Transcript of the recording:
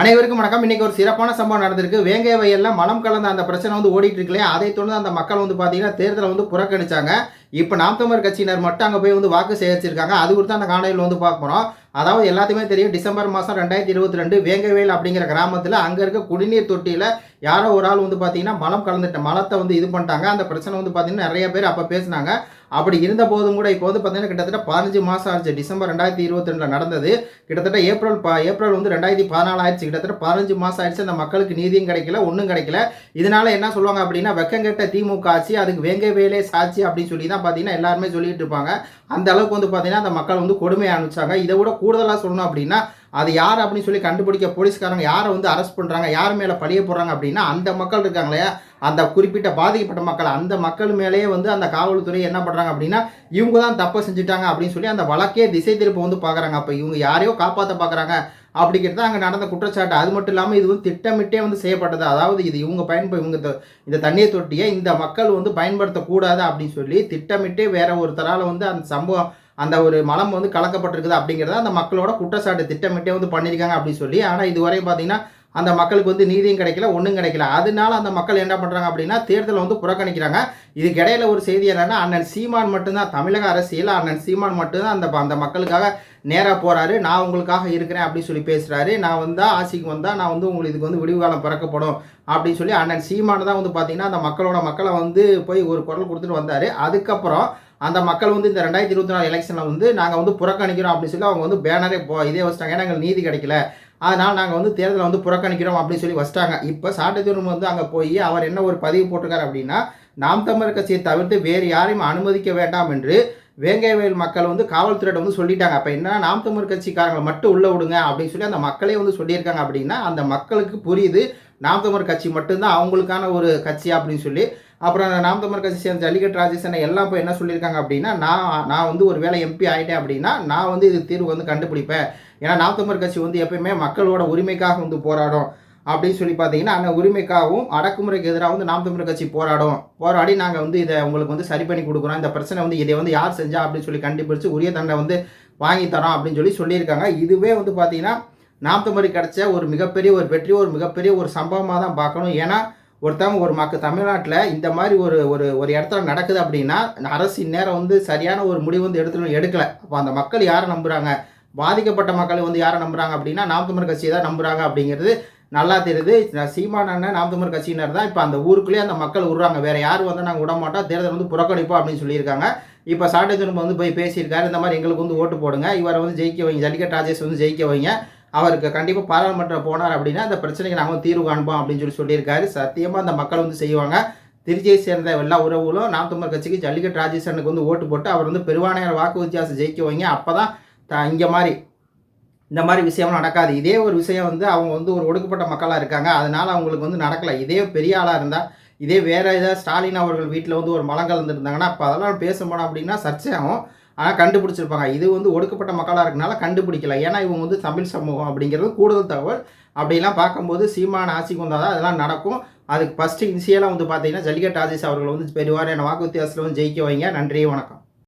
அனைவருக்கும் வணக்கம். இன்னைக்கு ஒரு சிறப்பான சம்பவம் நடந்திருக்கு. வேங்கை வயலில் மலம் கலந்த அந்த பிரச்சனை வந்து ஓடிட்டு இருக்கலையே இல்லையா? அதை தொடர்ந்து அந்த மக்கள் வந்து பார்த்தீங்கன்னா தேர்தலை வந்து புறக்கணிச்சாங்க. இப்போ நாம் தமிழர் கட்சியினர் மட்டும் அங்கே போய் வந்து வாக்கு சேகரிச்சிருக்காங்க. அது குறித்து அந்த காணொலியில் வந்து பார்க்க போகிறோம் அதாவது எல்லாத்துக்குமே தெரியும் டிசம்பர் மாதம் ரெண்டாயிரத்தி இருபத்தி ரெண்டு வேங்கவேல் அப்படிங்கிற கிராமத்தில் அங்கே இருக்க குடிநீர் தொட்டியில் யாரோ ஒரு ஆள் வந்து பார்த்தீங்கன்னா மலம் கலந்துட்ட மலத்தை வந்து இது பண்ணிட்டாங்க. அந்த பிரச்சனை வந்து பார்த்தீங்கன்னா நிறைய பேர் அப்போ பேசினாங்க. அப்படி இருந்த போதும் கூட இப்போ வந்து பார்த்தீங்கன்னா கிட்டத்தட்ட பதினஞ்சு மாதம் ஆச்சு. டிசம்பர் ரெண்டாயிரத்தி இருபத்தி ரெண்டில் நடந்தது. கிட்டத்தட்ட ஏப்ரல் ப ஏப்ரல் வந்து ரெண்டாயிரத்தி பதினாலு ஆயிடுச்சு. கிட்டத்தட்ட பதினஞ்சு மாதம் ஆயிடுச்சு. அந்த மக்களுக்கு நீதியும் கிடைக்கல ஒன்றும் கிடைக்கல. இதனால என்ன சொல்லுவாங்க அப்படின்னா வெக்கங்கெட்ட திமுக ஆட்சி அதுக்கு வேங்கை வேலே சாட்சி அப்படின்னு சொல்லி தான் பார்த்தீங்கன்னா எல்லாருமே சொல்லிட்டு இருப்பாங்க. அந்த அளவுக்கு வந்து பார்த்தீங்கன்னா அந்த மக்கள் வந்து கொடுமையை அனுப்பிச்சாங்க. இதை விட கூடுதலாக சொல்லணும் அப்படின்னா அது யார் அப்படின்னு சொல்லி கண்டுபிடிக்க போலீஸ்காரங்க யாரை வந்து அரெஸ்ட் பண்ணுறாங்க யார் மேலே பழிய போடுறாங்க அப்படின்னா அந்த மக்கள் இருக்காங்க இல்லையா? அந்த குறிப்பிட்ட பாதிக்கப்பட்ட மக்கள் அந்த மக்கள் மேலேயே வந்து அந்த காவல்துறை என்ன பண்ணுறாங்க அப்படின்னா இவங்க தான் தப்பை செஞ்சுட்டாங்க அப்படின்னு சொல்லி அந்த வழக்கே திசை திருப்ப வந்து பார்க்குறாங்க அப்போ இவங்க யாரையோ காப்பாற்ற பார்க்குறாங்க அப்படிங்கிறது அங்கே நடந்த குற்றச்சாட்டு அது மட்டும் இல்லாமல் இது வந்து திட்டமிட்டே வந்து செய்யப்பட்டது. அதாவது இது இவங்க பயன்ப இவங்க த- இந்த தண்ணீர் தொட்டியை இந்த மக்கள் வந்து பயன்படுத்தக்கூடாது அப்படின்னு சொல்லி திட்டமிட்டே வேற ஒருத்தரால் வந்து அந்த சம்பவம் அந்த ஒரு மலம் வந்து கலக்கப்பட்டிருக்குது அப்படிங்கிறத அந்த மக்களோட குற்றச்சாட்டு திட்டமிட்டே வந்து பண்ணியிருக்காங்க அப்படின்னு சொல்லி. ஆனால் இதுவரையும் பார்த்தீங்கன்னா அந்த மக்களுக்கு வந்து நீதியும் கிடைக்கல ஒன்றும் கிடைக்கல. அதனால அந்த மக்கள் என்ன பண்ணுறாங்க அப்படின்னா தேர்தலை வந்து புறக்கணிக்கிறாங்க. இதுக்கு இடையில ஒரு செய்தி என்னன்னா அண்ணன் சீமான் மட்டும்தான் தமிழக அரசியல் அண்ணன் சீமான் மட்டும்தான் அந்த அந்த மக்களுக்காக நேராக போகிறாரு நான் உங்களுக்காக இருக்கிறேன் அப்படின்னு சொல்லி பேசுகிறாரு நான் வந்தால் ஆசிக்கு வந்தால் நான் வந்து உங்களுக்கு இதுக்கு வந்து விடிவு காலம் பிறக்கப்படும் அப்படின்னு சொல்லி அண்ணன் சீமான் தான் வந்து பார்த்தீங்கன்னா அந்த மக்களோட மக்களை வந்து போய் ஒரு குரல் கொடுத்துட்டு வந்தார். அதுக்கப்புறம் அந்த மக்கள் வந்து இந்த ரெண்டாயிரத்தி இருபத்தி நாலு எலெக்ஷனில் வந்து நாங்கள் வந்து புறக்கணிக்கிறோம் அப்படின்னு சொல்லி அவங்க வந்து பேனரே போ இதே வச்சிட்டாங்க. ஏன்னா எங்களுக்கு நீதி கிடைக்கல. அதனால் நாங்கள் வந்து தேர்தலை வந்து புறக்கணிக்கிறோம் அப்படின்னு சொல்லி வச்சிட்டாங்க. இப்போ சாட்டத்தூரம் வந்து அங்கே போய் அவர் என்ன ஒரு பதிவு போட்டிருக்காரு அப்படின்னா நாம் தமிழர் கட்சியை தவிர்த்து வேறு யாரையும் அனுமதிக்க வேண்டாம் என்று வேங்கைவயல் மக்கள் வந்து காவல்துறையிட்ட வந்து சொல்லிட்டாங்க. அப்போ என்ன நாம் தமிழ் கட்சிக்காரங்களை மட்டும் உள்ளே விடுங்க அப்படின்னு சொல்லி அந்த மக்களே வந்து சொல்லியிருக்காங்க அப்படின்னா அந்த மக்களுக்கு புரியுது. நாம் தமிழர் கட்சி மட்டும்தான் அவங்களுக்கான ஒரு கட்சி அப்படின்னு சொல்லி அப்புறம் அந்த நாம் கட்சி சேர்ந்த ஜல்லிக்கட்டு ராஜேஷன் எல்லாம் இப்போ என்ன சொல்லியிருக்காங்க அப்படின்னா நான் நான் வந்து ஒரு வேளை எம்பி ஆகிட்டேன் அப்படின்னா நான் வந்து இது தீர்வு வந்து கண்டுபிடிப்பேன். ஏன்னா நாம் கட்சி வந்து எப்பயுமே மக்களோட உரிமைக்காக வந்து போராடும் அப்படின்னு சொல்லி பார்த்தீங்கன்னா அந்த உரிமைக்காகவும் அடக்குமுறைக்கு எதிராக வந்து நாம் தமிழர் கட்சி போராடும். போராடி நாங்கள் வந்து இதை உங்களுக்கு வந்து சரி பண்ணி கொடுக்குறோம். இந்த பிரச்சனை வந்து இதை வந்து யார் செஞ்சா அப்படின்னு சொல்லி கண்டுபிடிச்சு உரிய தண்டனை வந்து வாங்கி தரோம் அப்படின்னு சொல்லி சொல்லியிருக்காங்க. இதுவே வந்து பார்த்தீங்கன்னா நாம் தமிழர் கிடச்ச ஒரு மிகப்பெரிய ஒரு வெற்றி ஒரு மிகப்பெரிய ஒரு சம்பவமாக தான் பார்க்கணும். ஏன்னா ஒருத்தவங்க ஒரு மக்கள் தமிழ்நாட்டில் இந்த மாதிரி ஒரு ஒரு ஒரு இடத்துல நடக்குது அப்படின்னா அரசு இந்நேரம் வந்து சரியான ஒரு முடிவு வந்து எடுத்துட்டு எடுக்கலை. அப்போ அந்த மக்கள் யாரை நம்புகிறாங்க பாதிக்கப்பட்ட மக்கள் வந்து யாரை நம்புகிறாங்க அப்படின்னா நாம் தமிழர் கட்சியை தான் நம்புகிறாங்க அப்படிங்கிறது நல்லா தெரியுது. சீமான அண்ணன் நாம் தமிழர் கட்சியினர் தான் இப்போ அந்த ஊருக்குள்ளேயே அந்த மக்கள் விடுறாங்க வேறு யாரும் வந்து நாங்கள் விட மாட்டோம்? தேர்தல் வந்து புறக்கணிப்போம் அப்படின்னு சொல்லியிருக்காங்க. இப்போ சாட்டை திரும்ப வந்து போய் பேசியிருக்காரு. இந்த மாதிரி எங்களுக்கு வந்து ஓட்டு போடுங்க. இவரை வந்து ஜெயிக்க வைங்க. ஜல்லிக்கட் ராஜேஷ் வந்து ஜெயிக்க வைங்க. அவருக்கு கண்டிப்பாக பாராளுமன்றம் போனார் அப்படின்னா அந்த பிரச்சனைக்கு நாங்கள் தீர்வு காண்போம் அப்படின்னு சொல்லி சொல்லியிருக்காரு. சத்தியமாக அந்த மக்கள் வந்து செய்வாங்க. திருச்சியை சேர்ந்த எல்லா உறவுகளும் நாம் தமிழர் கட்சிக்கு ஜல்லிக்கட்டு ராஜேஷனுக்கு வந்து ஓட்டு போட்டு அவர் வந்து பெருவானையார் வாக்கு வித்தியாசம் ஜெயிக்க வைங்க. அப்போ தான் த இங்கே மாதிரி இந்த மாதிரி விஷயம் நடக்காது. இதே ஒரு விஷயம் வந்து அவங்க வந்து ஒரு ஒடுக்கப்பட்ட மக்களாக இருக்காங்க. அதனால அவங்களுக்கு வந்து நடக்கலை. இதே பெரிய ஆளாக இருந்தால் இதே வேறு ஏதாவது ஸ்டாலின் அவர்கள் வீட்டில் வந்து ஒரு மலம் கலந்துருந்தாங்கன்னா அப்போ அதெல்லாம் பேச போனோம் அப்படின்னா சர்ச்சையாகும். ஆனால் கண்டுபிடிச்சிருப்பாங்க. இது வந்து ஒடுக்கப்பட்ட மக்களாக இருக்கனால கண்டுபிடிக்கல. ஏன்னா இவங்க வந்து தமிழ் சமூகம் அப்படிங்கிறது கூடுதல் தகவல். அப்படிலாம் பார்க்கும்போது சீமான ஆட்சிக்கு வந்தால் தான் அதெல்லாம் நடக்கும். அதுக்கு ஃபஸ்ட்டு இனிஷியலாக வந்து பார்த்தீங்கன்னா ஜல்லிகட் ராஜேஷ் அவர்கள் வந்து பெருவாரியான வாக்கு வித்தியாசத்தில் வந்து ஜெயிக்க வைங்க. நன்றி வணக்கம்.